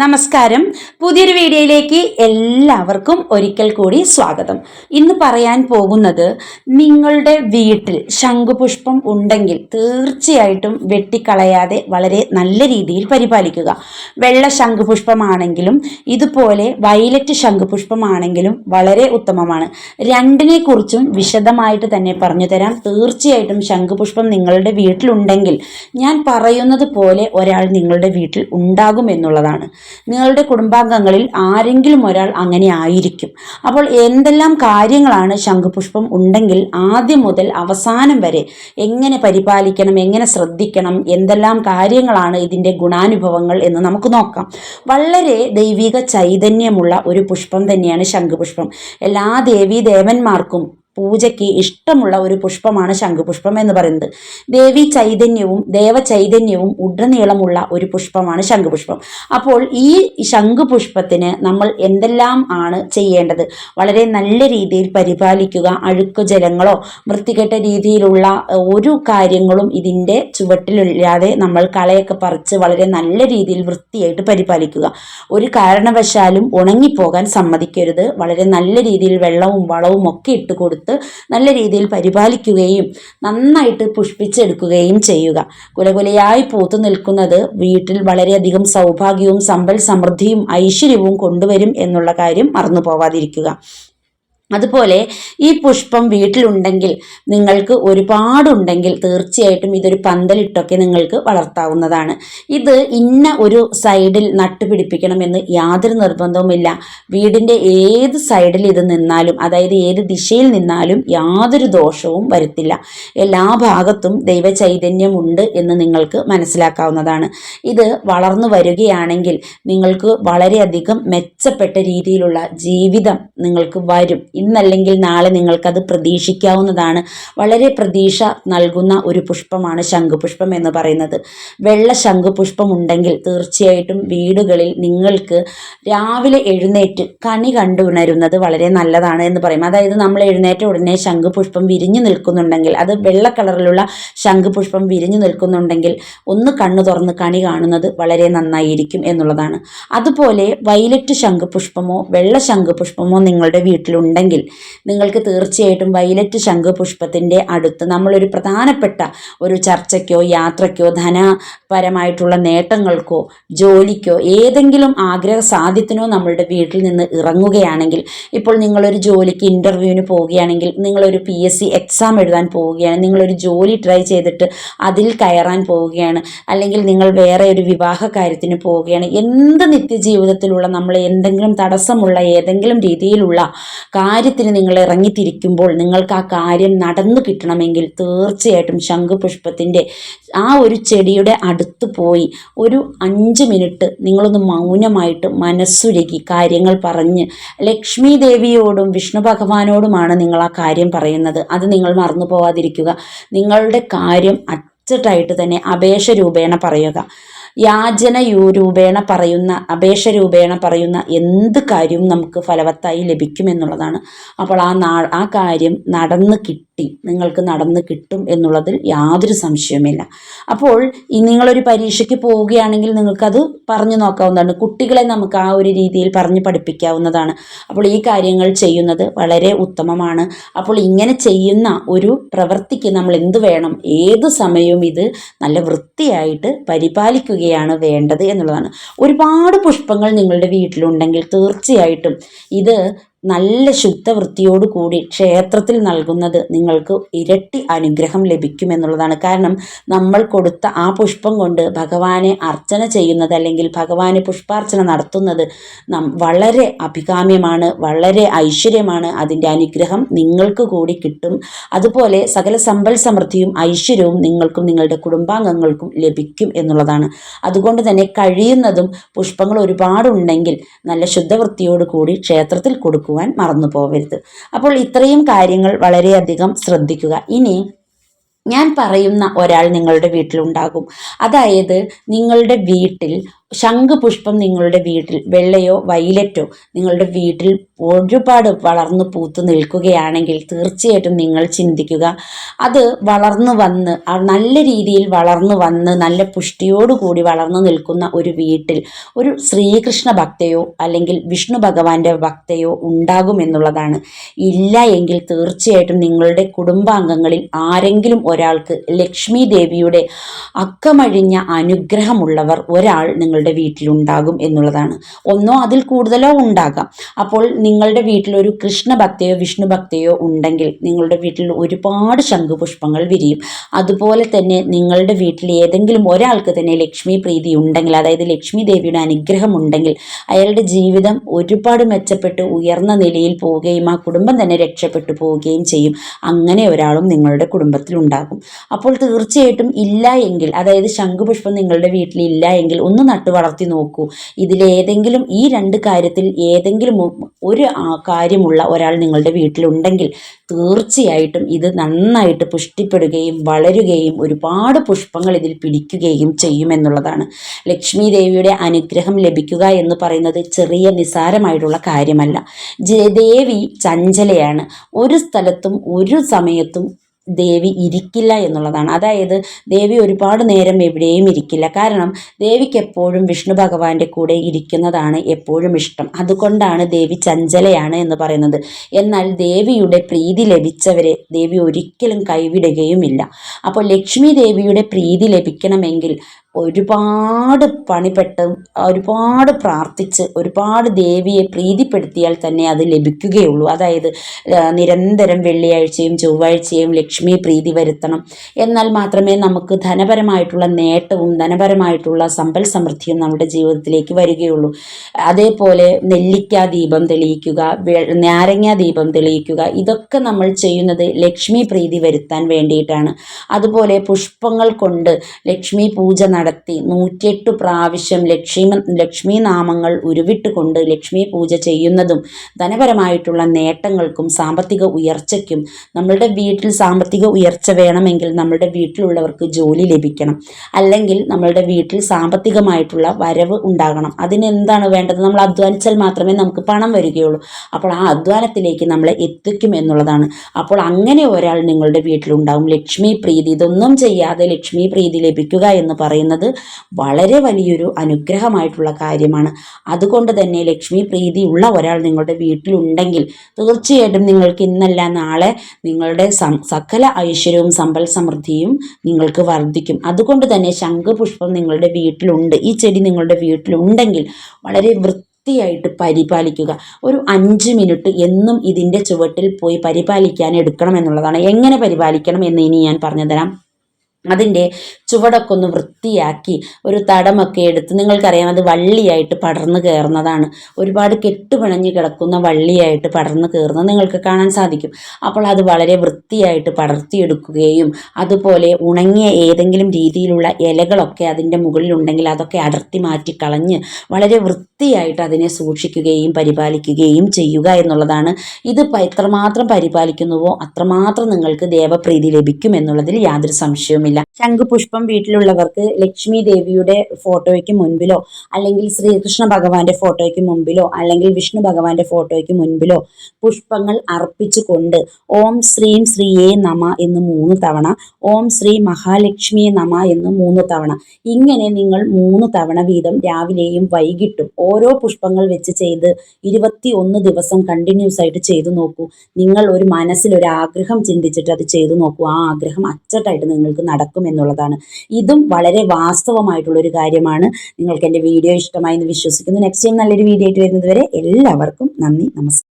നമസ്കാരം. പുതിയൊരു വീഡിയോയിലേക്ക് എല്ലാവർക്കും ഒരിക്കൽ കൂടി സ്വാഗതം. ഇന്ന് പറയാൻ പോകുന്നത് നിങ്ങളുടെ വീട്ടിൽ ശംഖുപുഷ്പം ഉണ്ടെങ്കിൽ തീർച്ചയായിട്ടും വെട്ടിക്കളയാതെ വളരെ നല്ല രീതിയിൽ പരിപാലിക്കുക. വെള്ള ശംഖുപുഷ്പമാണെങ്കിലും ഇതുപോലെ വയലറ്റ് ശംഖുപുഷ്പമാണെങ്കിലും വളരെ ഉത്തമമാണ്. രണ്ടിനെ കുറിച്ചും വിശദമായിട്ട് തന്നെ പറഞ്ഞു തരാം. തീർച്ചയായിട്ടും ശംഖുപുഷ്പം നിങ്ങളുടെ വീട്ടിലുണ്ടെങ്കിൽ ഞാൻ പറയുന്നത് പോലെ ഒരാൾ നിങ്ങളുടെ വീട്ടിൽ ഉണ്ടാകും എന്നുള്ളതാണ്. നിങ്ങളുടെ കുടുംബാംഗങ്ങളിൽ ആരെങ്കിലും ഒരാൾ അങ്ങനെ ആയിരിക്കും. അപ്പോൾ എന്തെല്ലാം കാര്യങ്ങളാണ് ശംഖുപുഷ്പം ഉണ്ടെങ്കിൽ ആദ്യം മുതൽ അവസാനം വരെ എങ്ങനെ പരിപാലിക്കണം എങ്ങനെ ശ്രദ്ധിക്കണം എന്തെല്ലാം കാര്യങ്ങളാണ് ഇതിന്റെ ഗുണാനുഭവങ്ങൾ എന്ന് നമുക്ക് നോക്കാം. വളരെ ദൈവിക ചൈതന്യമുള്ള ഒരു പുഷ്പം തന്നെയാണ് ശംഖുപുഷ്പം. എല്ലാ ദേവീ ദേവന്മാർക്കും പൂജയ്ക്ക് ഇഷ്ടമുള്ള ഒരു പുഷ്പമാണ് ശംഖുപുഷ്പം എന്ന് പറയുന്നത്. ദേവി ചൈതന്യവും ദേവ ചൈതന്യവും ഉടനീളമുള്ള ഒരു പുഷ്പമാണ് ശംഖുപുഷ്പം. അപ്പോൾ ഈ ശംഖുപുഷ്പത്തിന് നമ്മൾ എന്തെല്ലാം ആണ് ചെയ്യേണ്ടത്? വളരെ നല്ല രീതിയിൽ പരിപാലിക്കുക അഴുക്കു ജലങ്ങളോ വൃത്തികെട്ട രീതിയിലുള്ള ഒരു കാര്യങ്ങളും ഇതിന്റെ ചുവട്ടിലില്ലാതെ നമ്മൾ കളയൊക്കെ പറിച്ച് വളരെ നല്ല രീതിയിൽ വൃത്തിയായിട്ട് പരിപാലിക്കുക. ഒരു കാരണവശാലും ഉണങ്ങിപ്പോകാൻ സമ്മതിക്കരുത്. വളരെ നല്ല രീതിയിൽ വെള്ളവും വളവും ഒക്കെ ഇട്ട് കൊടുത്ത് നല്ല രീതിയിൽ പരിപാലിക്കുകയും നന്നായിട്ട് പുഷ്പിച്ചെടുക്കുകയും ചെയ്യുക. കുലകുലയായി പൂത്തു നിൽക്കുന്നത് വീട്ടിൽ വളരെയധികം സൗഭാഗ്യവും സമ്പൽ സമൃദ്ധിയും ഐശ്വര്യവും കൊണ്ടുവരും എന്നുള്ള കാര്യം മറന്നു പോവാതിരിക്കുക അതുപോലെ ഈ പുഷ്പം വീട്ടിലുണ്ടെങ്കിൽ നിങ്ങൾക്ക് ഒരുപാടുണ്ടെങ്കിൽ തീർച്ചയായിട്ടും ഇതൊരു പന്തലിട്ടൊക്കെ നിങ്ങൾക്ക് വളർത്താവുന്നതാണ്. ഇത് ഇന്ന ഒരു സൈഡിൽ നട്ടുപിടിപ്പിക്കണമെന്ന് യാതൊരു നിർബന്ധവുമില്ല. വീടിന്റെ ഏത് സൈഡിൽ ഇത് നിന്നാലും അതായത് ഏത് ദിശയിൽ നിന്നാലും യാതൊരു ദോഷവും വരുത്തില്ല. എല്ലാ ഭാഗത്തും ദൈവ ചൈതന്യമുണ്ട് എന്ന് നിങ്ങൾക്ക് മനസ്സിലാക്കാവുന്നതാണ്. ഇത് വളർന്നു വരികയാണെങ്കിൽ നിങ്ങൾക്ക് വളരെയധികം മെച്ചപ്പെട്ട രീതിയിലുള്ള ജീവിതം നിങ്ങൾക്ക് വരും. ഇന്നല്ലെങ്കിൽ നാളെ നിങ്ങൾക്കത് പ്രതീക്ഷിക്കാവുന്നതാണ്. വളരെ പ്രതീക്ഷ നൽകുന്ന ഒരു പുഷ്പമാണ് ശംഖുപുഷ്പം എന്ന് പറയുന്നത്. വെള്ള ശംഖുപുഷ്പം ഉണ്ടെങ്കിൽ തീർച്ചയായിട്ടും വീടുകളിൽ നിങ്ങൾക്ക് രാവിലെ എഴുന്നേറ്റ് കണി കണ്ടു ഉണരുന്നത് വളരെ നല്ലതാണ് എന്ന് പറയും. അതായത് നമ്മൾ എഴുന്നേറ്റ ഉടനെ ശംഖുപുഷ്പം വിരിഞ്ഞു നിൽക്കുന്നുണ്ടെങ്കിൽ അത് വെള്ള കളറിലുള്ള ശംഖുപുഷ്പം വിരിഞ്ഞു നിൽക്കുന്നുണ്ടെങ്കിൽ ഒന്ന് കണ്ണു തുറന്ന് കണി കാണുന്നത് വളരെ നന്നായിരിക്കും എന്നുള്ളതാണ്. അതുപോലെ വൈലറ്റ് ശംഖുപുഷ്പമോ വെള്ള ശംഖുപുഷ്പമോ നിങ്ങളുടെ വീട്ടിലുണ്ടെങ്കിൽ നിങ്ങൾക്ക് തീർച്ചയായിട്ടും വൈലറ്റ് ശംഖുപുഷ്പത്തിന്റെ അടുത്ത് നമ്മളൊരു പ്രധാനപ്പെട്ട ഒരു ചർച്ചയ്ക്കോ യാത്രയ്ക്കോ ധനപരമായിട്ടുള്ള നേട്ടങ്ങൾക്കോ ജോലിക്കോ ഏതെങ്കിലും ആഗ്രഹ സാധ്യത്തിനോ നമ്മളുടെ വീട്ടിൽ നിന്ന് ഇറങ്ങുകയാണെങ്കിൽ ഇപ്പോൾ നിങ്ങളൊരു ജോലിക്ക് ഇന്റർവ്യൂവിന് പോവുകയാണെങ്കിൽ നിങ്ങളൊരു പി എസ് സി എക്സാം എഴുതാൻ പോവുകയാണ് നിങ്ങളൊരു ജോലി ട്രൈ ചെയ്തിട്ട് അതിൽ കയറാൻ പോവുകയാണ് അല്ലെങ്കിൽ നിങ്ങൾ വേറെ ഒരു വിവാഹ കാര്യത്തിന് പോവുകയാണ് എന്ത് നിത്യജീവിതത്തിലുള്ള നമ്മൾ എന്തെങ്കിലും തടസ്സമുള്ള ഏതെങ്കിലും രീതിയിലുള്ള കാര്യത്തിന് നിങ്ങൾ ഇറങ്ങിത്തിരിക്കുമ്പോൾ നിങ്ങൾക്ക് ആ കാര്യം നടന്നു കിട്ടണമെങ്കിൽ തീർച്ചയായിട്ടും ശംഖുപുഷ്പത്തിന്റെ ആ ഒരു ചെടിയുടെ അടുത്ത് പോയി ഒരു അഞ്ച് മിനിറ്റ് നിങ്ങളൊന്ന് മൗനമായിട്ട് മനസ്സുരുകി കാര്യങ്ങൾ പറഞ്ഞ് ലക്ഷ്മി ദേവിയോടും വിഷ്ണു ഭഗവാനോടുമാണ് നിങ്ങൾ ആ കാര്യം പറയുന്നത്. അത് നിങ്ങൾ മറന്നു പോവാതിരിക്കുക. നിങ്ങളുടെ കാര്യം അച്ചട്ടായിട്ട് തന്നെ അപേക്ഷ രൂപേണ പറയുക. യാചന രൂപേണ പറയുന്ന അപേക്ഷ രൂപേണ പറയുന്ന എന്ത് കാര്യവും നമുക്ക് ഫലവത്തായി ലഭിക്കുമെന്നുള്ളതാണ്. അപ്പോൾ ആ നാ ആ കാര്യം നടന്ന് കിട്ടി. നിങ്ങൾക്ക് നടന്ന് കിട്ടും എന്നുള്ളതിൽ യാതൊരു സംശയവുമില്ല. അപ്പോൾ നിങ്ങളൊരു പരീക്ഷയ്ക്ക് പോവുകയാണെങ്കിൽ നിങ്ങൾക്കത് പറഞ്ഞു നോക്കാവുന്നതാണ്. കുട്ടികളെ നമുക്ക് ആ ഒരു രീതിയിൽ പറഞ്ഞ് പഠിപ്പിക്കാവുന്നതാണ്. അപ്പോൾ ഈ കാര്യങ്ങൾ ചെയ്യുന്നത് വളരെ ഉത്തമമാണ്. അപ്പോൾ ഇങ്ങനെ ചെയ്യുന്ന ഒരു പ്രവൃത്തിക്ക് നമ്മൾ എന്ത് വേണം ഏത് സമയവും ഇത് നല്ല വൃത്തിയായിട്ട് പരിപാലിക്കുകയാണ് വേണ്ടത് എന്നുള്ളതാണ്. ഒരുപാട് പുഷ്പങ്ങൾ നിങ്ങളുടെ വീട്ടിലുണ്ടെങ്കിൽ തീർച്ചയായിട്ടും ഇത് നല്ല ശുദ്ധവൃത്തിയോട് കൂടി ക്ഷേത്രത്തിൽ നൽകുന്നത് നിങ്ങൾക്ക് ഇരട്ടി അനുഗ്രഹം ലഭിക്കുമെന്നുള്ളതാണ്. കാരണം നമ്മൾ കൊടുത്ത ആ പുഷ്പം കൊണ്ട് ഭഗവാനെ അർച്ചന ചെയ്യുന്നത് അല്ലെങ്കിൽ ഭഗവാന് പുഷ്പാർച്ചന നടത്തുന്നത് വളരെ അഭികാമ്യമാണ് വളരെ ഐശ്വര്യമാണ്. അതിന്റെ അനുഗ്രഹം നിങ്ങൾക്ക് കൂടി കിട്ടും. അതുപോലെ സകല സമ്പൽ സമൃദ്ധിയും ഐശ്വര്യവും നിങ്ങൾക്കും നിങ്ങളുടെ കുടുംബാംഗങ്ങൾക്കും ലഭിക്കും എന്നുള്ളതാണ്. അതുകൊണ്ട് തന്നെ കഴിയുന്നതും പുഷ്പങ്ങൾ ഒരുപാടുണ്ടെങ്കിൽ നല്ല ശുദ്ധവൃത്തിയോട് കൂടി ക്ഷേത്രത്തിൽ കൊടുക്കുക. കൊടുക്കുവാൻ മറന്നു പോകരുത് അപ്പോൾ ഇത്രയും കാര്യങ്ങൾ വളരെയധികം ശ്രദ്ധിക്കുക. ഇനി ഞാൻ പറയുന്ന ഒരാൾ നിങ്ങളുടെ വീട്ടിലുണ്ടാകും. അതായത് നിങ്ങളുടെ വീട്ടിൽ ശംഖുപുഷ്പം നിങ്ങളുടെ വീട്ടിൽ വെള്ളയോ വൈലറ്റോ നിങ്ങളുടെ വീട്ടിൽ ഒരുപാട് വളർന്നു പൂത്തു നിൽക്കുകയാണെങ്കിൽ തീർച്ചയായിട്ടും നിങ്ങൾ ചിന്തിക്കുക. അത് വളർന്നു വന്ന് നല്ല രീതിയിൽ വളർന്നു വന്ന് നല്ല പുഷ്ടിയോടുകൂടി വളർന്നു നിൽക്കുന്ന ഒരു വീട്ടിൽ ഒരു ശ്രീകൃഷ്ണ ഭക്തയോ അല്ലെങ്കിൽ വിഷ്ണു ഭഗവാന്റെ ഭക്തയോ ഉണ്ടാകുമെന്നുള്ളതാണ് ഇല്ല എങ്കിൽ തീർച്ചയായിട്ടും നിങ്ങളുടെ കുടുംബാംഗങ്ങളിൽ ആരെങ്കിലും ഒരാൾക്ക് ലക്ഷ്മി ദേവിയുടെ അക്കമഴിഞ്ഞ അനുഗ്രഹമുള്ളവർ ഒരാൾ നിങ്ങളുടെ വീട്ടിലുണ്ടാകും എന്നുള്ളതാണ്. ഒന്നോ അതിൽ കൂടുതലോ ഉണ്ടാകാം. അപ്പോൾ നിങ്ങളുടെ വീട്ടിലൊരു കൃഷ്ണഭക്തയോ വിഷ്ണു ഭക്തയോ ഉണ്ടെങ്കിൽ നിങ്ങളുടെ വീട്ടിൽ ഒരുപാട് ശംഖുപുഷ്പങ്ങൾ വിരിയും. അതുപോലെ തന്നെ നിങ്ങളുടെ വീട്ടിൽ ഏതെങ്കിലും ഒരാൾക്ക് തന്നെ ലക്ഷ്മി പ്രീതി ഉണ്ടെങ്കിൽ അതായത് ലക്ഷ്മി ദേവിയുടെ അനുഗ്രഹം ഉണ്ടെങ്കിൽ അയാളുടെ ജീവിതം ഒരുപാട് മെച്ചപ്പെട്ട് ഉയർന്ന നിലയിൽ പോവുകയും ആ കുടുംബം തന്നെ രക്ഷപ്പെട്ടു പോവുകയും ചെയ്യും. അങ്ങനെ ഒരാളും നിങ്ങളുടെ കുടുംബത്തിൽ ഉണ്ടാകും. അപ്പോൾ തീർച്ചയായിട്ടും ഇല്ല എങ്കിൽ അതായത് ശംഖുപുഷ്പം നിങ്ങളുടെ വീട്ടിൽ ഇല്ല എങ്കിൽ ഒന്ന് നട്ടു വളർത്തി നോക്കൂ. ഇതിലേതെങ്കിലും ഈ രണ്ട് കാര്യത്തിൽ ഏതെങ്കിലും ഒരു കാര്യമുള്ള ഒരാൾ നിങ്ങളുടെ വീട്ടിലുണ്ടെങ്കിൽ തീർച്ചയായിട്ടും ഇത് നന്നായിട്ട് പുഷ്ടിപ്പെടുകയും വളരുകയും ഒരുപാട് പുഷ്പങ്ങൾ ഇതിൽ പിടിക്കുകയും ചെയ്യുമെന്നുള്ളതാണ് ലക്ഷ്മി ദേവിയുടെ അനുഗ്രഹം ലഭിക്കുക എന്ന് പറയുന്നത് ചെറിയ നിസാരമായിട്ടുള്ള കാര്യമല്ല. ദേവി ചഞ്ചലയാണ്. ഒരു സ്ഥലത്തും ഒരു സമയത്തും ദേവി ഇരിക്കില്ല എന്നുള്ളതാണ്. അതായത് ദേവി ഒരുപാട് നേരം എവിടെയും ഇരിക്കില്ല. കാരണം ദേവിക്ക് എപ്പോഴും വിഷ്ണു ഭഗവാന്റെ കൂടെ ഇരിക്കുന്നതാണ് എപ്പോഴും ഇഷ്ടം. അതുകൊണ്ടാണ് ദേവി ചഞ്ചലയാണ് എന്ന് പറയുന്നത്. എന്നാൽ ദേവിയുടെ പ്രീതി ലഭിച്ചവരെ ദേവി ഒരിക്കലും കൈവിടുകയുമില്ല. അപ്പോൾ ലക്ഷ്മി ദേവിയുടെ പ്രീതി ലഭിക്കണമെങ്കിൽ ഒരുപാട് പണിപ്പെട്ട് ഒരുപാട് പ്രാർത്ഥിച്ച് ഒരുപാട് ദേവിയെ പ്രീതിപ്പെടുത്തിയാൽ തന്നെ അത് ലഭിക്കുകയുള്ളൂ. അതായത് നിരന്തരം വെള്ളിയാഴ്ചയും ചൊവ്വാഴ്ചയും ലക്ഷ്മിയെ പ്രീതി വരുത്തണം. എന്നാൽ മാത്രമേ നമുക്ക് ധനപരമായിട്ടുള്ള നേട്ടവും ധനപരമായിട്ടുള്ള സമ്പൽ സമൃദ്ധിയും നമ്മുടെ ജീവിതത്തിലേക്ക് വരികയുള്ളൂ. അതേപോലെ നെല്ലിക്ക ദീപം തെളിയിക്കുക നാരങ്ങ ദീപം തെളിയിക്കുക ഇതൊക്കെ നമ്മൾ ചെയ്യുന്നത് ലക്ഷ്മി പ്രീതി വരുത്താൻ വേണ്ടിയിട്ടാണ്. അതുപോലെ പുഷ്പങ്ങൾ കൊണ്ട് ലക്ഷ്മി പൂജ നടത്തി. നൂറ്റിയെട്ട് പ്രാവശ്യം ലക്ഷ്മി ലക്ഷ്മി നാമങ്ങൾ ഉരുവിട്ടുകൊണ്ട് ലക്ഷ്മി പൂജ ചെയ്യുന്നതും ധനപരമായിട്ടുള്ള നേട്ടങ്ങൾക്കും സാമ്പത്തിക ഉയർച്ചയ്ക്കും നമ്മളുടെ വീട്ടിൽ സാമ്പത്തിക ഉയർച്ച വേണമെങ്കിൽ നമ്മളുടെ വീട്ടിലുള്ളവർക്ക് ജോലി ലഭിക്കണം. അല്ലെങ്കിൽ നമ്മളുടെ വീട്ടിൽ സാമ്പത്തികമായിട്ടുള്ള വരവ് ഉണ്ടാകണം. അതിന് എന്താണ് വേണ്ടത്? നമ്മൾ അധ്വാനിച്ചാൽ മാത്രമേ നമുക്ക് പണം വരികയുള്ളൂ. അപ്പോൾ ആ അധ്വാനത്തിലേക്ക് നമ്മളെ എത്തിക്കും എന്നുള്ളതാണ്. അപ്പോൾ അങ്ങനെ ഒരാൾ നിങ്ങളുടെ വീട്ടിലുണ്ടാവും. ലക്ഷ്മി പ്രീതി ഇതൊന്നും ചെയ്യാതെ ലക്ഷ്മി പ്രീതി ലഭിക്കുക എന്ന് പറയുന്നത് പറയുന്നത് വളരെ വലിയൊരു അനുഗ്രഹമായിട്ടുള്ള കാര്യമാണ്. അതുകൊണ്ട് തന്നെ ലക്ഷ്മി പ്രീതിയുള്ള ഒരാൾ നിങ്ങളുടെ വീട്ടിലുണ്ടെങ്കിൽ തീർച്ചയായിട്ടും നിങ്ങൾക്ക് ഇന്നല്ല നാളെ നിങ്ങളുടെ സകല ഐശ്വര്യവും സമ്പൽ സമൃദ്ധിയും നിങ്ങൾക്ക് വർദ്ധിക്കും. അതുകൊണ്ട് തന്നെ ശംഖുപുഷ്പം നിങ്ങളുടെ വീട്ടിലുണ്ട്. ഈ ചെടി നിങ്ങളുടെ വീട്ടിലുണ്ടെങ്കിൽ വളരെ വൃത്തി വൃത്തിയായിട്ട് പരിപാലിക്കുക. ഒരു അഞ്ച് മിനിറ്റ് എന്നും ഇതിന്റെ ചുവട്ടിൽ പോയി പരിപാലിക്കാൻ എടുക്കണം എന്നുള്ളതാണ്. എങ്ങനെ പരിപാലിക്കണം എന്ന് ഇനി ഞാൻ പറഞ്ഞു തരാം അതിന്റെ ചുവടൊക്കെ ഒന്ന് വൃത്തിയാക്കി ഒരു തടമൊക്കെ എടുത്ത് നിങ്ങൾക്കറിയാം അത് വള്ളിയായിട്ട് പടർന്നു കയറുന്നതാണ്. ഒരുപാട് കെട്ടുപിണഞ്ഞ് കിടക്കുന്ന വള്ളിയായിട്ട് പടർന്നു കയറുന്നത് നിങ്ങൾക്ക് കാണാൻ സാധിക്കും. അപ്പോൾ അത് വളരെ വൃത്തിയായിട്ട് പടർത്തിയെടുക്കുകയും അതുപോലെ ഉണങ്ങിയ ഏതെങ്കിലും രീതിയിലുള്ള ഇലകളൊക്കെ അതിന്റെ മുകളിലുണ്ടെങ്കിൽ അതൊക്കെ അടർത്തി മാറ്റി കളഞ്ഞ് വളരെ വൃത്തിയായിട്ട് അതിനെ സൂക്ഷിക്കുകയും പരിപാലിക്കുകയും ചെയ്യുക എന്നുള്ളതാണ്. ഇത് എത്രമാത്രം പരിപാലിക്കുന്നുവോ അത്രമാത്രം നിങ്ങൾക്ക് ദേവപ്രീതി ലഭിക്കും എന്നുള്ളതിൽ യാതൊരു സംശയവുമില്ല. ഒന്നുമില്ല ശംഖുപുഷ്പം വീട്ടിലുള്ളവർക്ക് ലക്ഷ്മി ദേവിയുടെ ഫോട്ടോയ്ക്ക് മുൻപിലോ അല്ലെങ്കിൽ ശ്രീകൃഷ്ണ ഭഗവാന്റെ ഫോട്ടോയ്ക്ക് മുൻപിലോ അല്ലെങ്കിൽ വിഷ്ണു ഭഗവാന്റെ ഫോട്ടോയ്ക്ക് മുൻപിലോ പുഷ്പങ്ങൾ അർപ്പിച്ചുകൊണ്ട് ഓം ശ്രീം ശ്രീയേ നമ എന്ന് മൂന്ന് തവണ ഓം ശ്രീ മഹാലക്ഷ്മിയെ നമ എന്ന് മൂന്ന് തവണ. ഇങ്ങനെ നിങ്ങൾ മൂന്ന് തവണ വീതം രാവിലെയും വൈകിട്ടും ഓരോ പുഷ്പങ്ങൾ വെച്ച് ചെയ്ത് ഇരുപത്തി ഒന്ന് ദിവസം കണ്ടിന്യൂസ് ആയിട്ട് ചെയ്തു നോക്കൂ. നിങ്ങൾ ഒരു മനസ്സിൽ ഒരു ആഗ്രഹം ചിന്തിച്ചിട്ട് അത് ചെയ്തു നോക്കൂ. ആ ആഗ്രഹം അച്ചട്ടായിട്ട് നിങ്ങൾക്ക് നടക്കും. നടക്കും എന്നുള്ളതാണ്. ഇതും വളരെ വാസ്തവമായിട്ടുള്ള ഒരു കാര്യമാണ്. നിങ്ങൾക്ക് എന്റെ വീഡിയോ ഇഷ്ടമായി എന്ന് വിശ്വസിക്കുന്നു. നെക്സ്റ്റ് ടൈം നല്ലൊരു വീഡിയോ ആയിട്ട് വരുന്നത് വരെ എല്ലാവർക്കും നന്ദി നമസ്കാരം